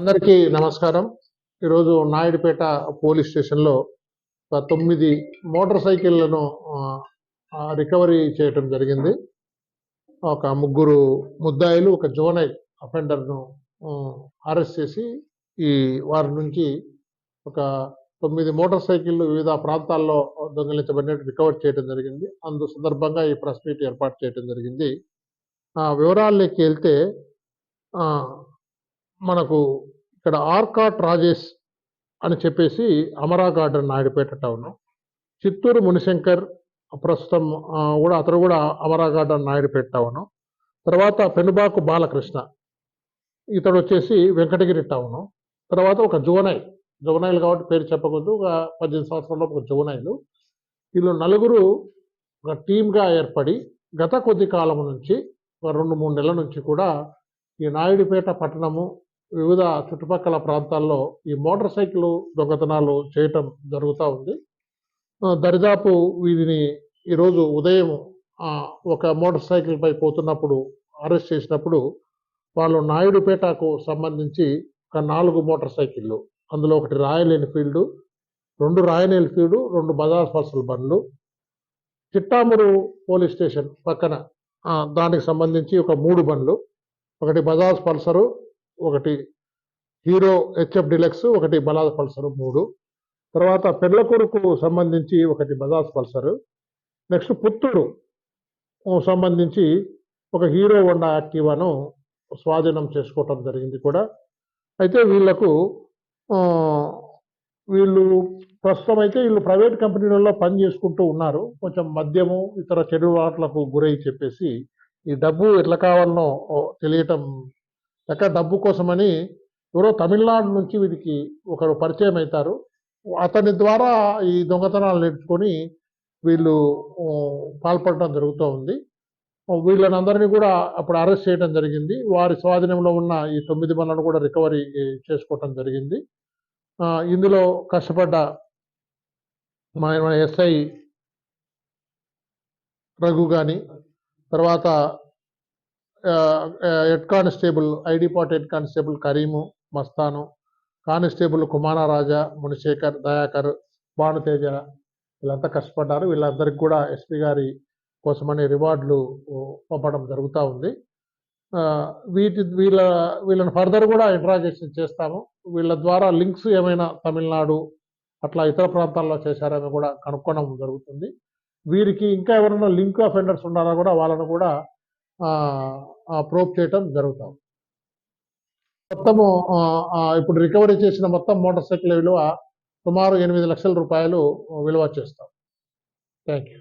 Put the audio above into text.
అందరికీ నమస్కారం. ఈరోజు నాయుడుపేట పోలీస్ స్టేషన్లో తొమ్మిది మోటార్ సైకిళ్ళను రికవరీ చేయటం జరిగింది. ఒక ముగ్గురు ముద్దాయిలు ఒక జోనైల్ అఫెండర్ను అరెస్ట్ చేసి ఈ వారి నుంచి ఒక తొమ్మిది మోటార్ సైకిళ్ళు వివిధ ప్రాంతాల్లో దొంగిలించబడినట్టు రికవర్ చేయడం జరిగింది. అందు సందర్భంగా ఈ ప్రెస్ మీట్ ఏర్పాటు చేయడం జరిగింది. ఆ, వివరాల్లోకి వెళ్తే ఆ, మనకు ఇక్కడ ఆర్కాట్ రాజేష్ అని చెప్పేసి అమరా గార్డెన్ నాయుడుపేట టౌన్. చిత్తూరు మునిశంకర్ ప్రస్తుతం కూడా అతను కూడా అమరా గార్డెన్ నాయుడుపేట టౌన్. తర్వాత పెనుబాకు బాలకృష్ణ. ఇతడు వచ్చేసి వెంకటగిరి టౌన్. తర్వాత ఒక జువనైల్. జువనైల్ కాబట్టి పేరు చెప్పకూడదు. ఒక పద్దెనిమిది సంవత్సరాల్లో ఒక జువనైలు. వీళ్ళు నలుగురు ఒక టీమ్గా ఏర్పడి గత కొద్ది కాలం నుంచి ఒక రెండు మూడు నెలల నుంచి కూడా ఈ నాయుడుపేట పట్టణము వివిధ చుట్టుపక్కల ప్రాంతాల్లో ఈ మోటార్ సైకిల్ దొంగతనాలు చేయటం జరుగుతూ ఉంది. దరిదాపు వీధిని ఈరోజు ఉదయం ఒక మోటార్ సైకిల్ పై పోతున్నప్పుడు అరెస్ట్ చేసినప్పుడు వాళ్ళు నాయుడుపేటకు సంబంధించి ఒక నాలుగు మోటార్ సైకిళ్ళు అందులో ఒకటి రాయల్ ఎన్ఫీల్డ్ రెండు రాయల్ ఎన్ఫీల్డ్ రెండు బజాజ్ పర్సల్ బండ్లు. చిట్టామూరు పోలీస్ స్టేషన్ పక్కన దానికి సంబంధించి ఒక మూడు బండ్లు ఒకటి బజాజ్ పల్సరు ఒకటి హీరో హెచ్ఎఫ్ డిలక్స్ ఒకటి బజాజ్ పల్సర్ మూడు. తర్వాత పెర్లకూరుకు సంబంధించి ఒకటి బజాజ్ పల్సర్. నెక్స్ట్ పుత్తూరు సంబంధించి ఒక హీరో హోండా యాక్టివాను స్వాధీనం చేసుకోవటం జరిగింది కూడా. అయితే వీళ్ళకు వీళ్ళు ప్రస్తుతం అయితే వీళ్ళు ప్రైవేట్ కంపెనీలలో పని చేసుకుంటూ ఉన్నారు. కొంచెం మద్యము ఇతర చెడు వాట్లకు గురై చెప్పేసి ఈ డబ్బు ఎట్లా కావాలనో తెలియటం ఎక్కడ డబ్బు కోసమని ఎవరో తమిళనాడు నుంచి వీరికి ఒకరు పరిచయం అవుతారు. అతని ద్వారా ఈ దొంగతనాలు నేర్చుకొని వీళ్ళు పాల్పడటం జరుగుతూ ఉంది. వీళ్ళని అందరినీ కూడా అప్పుడు అరెస్ట్ చేయడం జరిగింది. వారి స్వాధీనంలో ఉన్న ఈ తొమ్మిది మందిని కూడా రికవరీ చేసుకోవటం జరిగింది. ఇందులో కష్టపడ్డ మా మా ఎస్ఐ రఘు కానీ తర్వాత head constable ID party head constable Karim Mastan constable Kumara Raja Munisekhar Dayakar Bhanuteja వీళ్ళంతా కష్టపడ్డారు. వీళ్ళందరికీ కూడా ఎస్పీ గారి కోసమని రివార్డులు పంపడం జరుగుతూ ఉంది. వీటి వీళ్ళ వీళ్ళని ఫర్దర్ కూడా ఇంట్రాగేషన్ చేస్తాము. వీళ్ళ ద్వారా లింక్స్ ఏమైనా తమిళనాడు అట్లా ఇతర ప్రాంతాల్లో చేశారని కూడా కనుక్కోవడం జరుగుతుంది. వీరికి ఇంకా ఎవరైనా లింక్ అఫెండర్స్ ఉన్నారా కూడా వాళ్ళను కూడా ప్రోప్ చేయటం జరుగుతాం. మొత్తము ఇప్పుడు రికవరీ చేసిన మొత్తం మోటార్ సైకిల్ విలువ సుమారు ఎనిమిది లక్షల రూపాయలు విలువ చేస్తాం. Thank you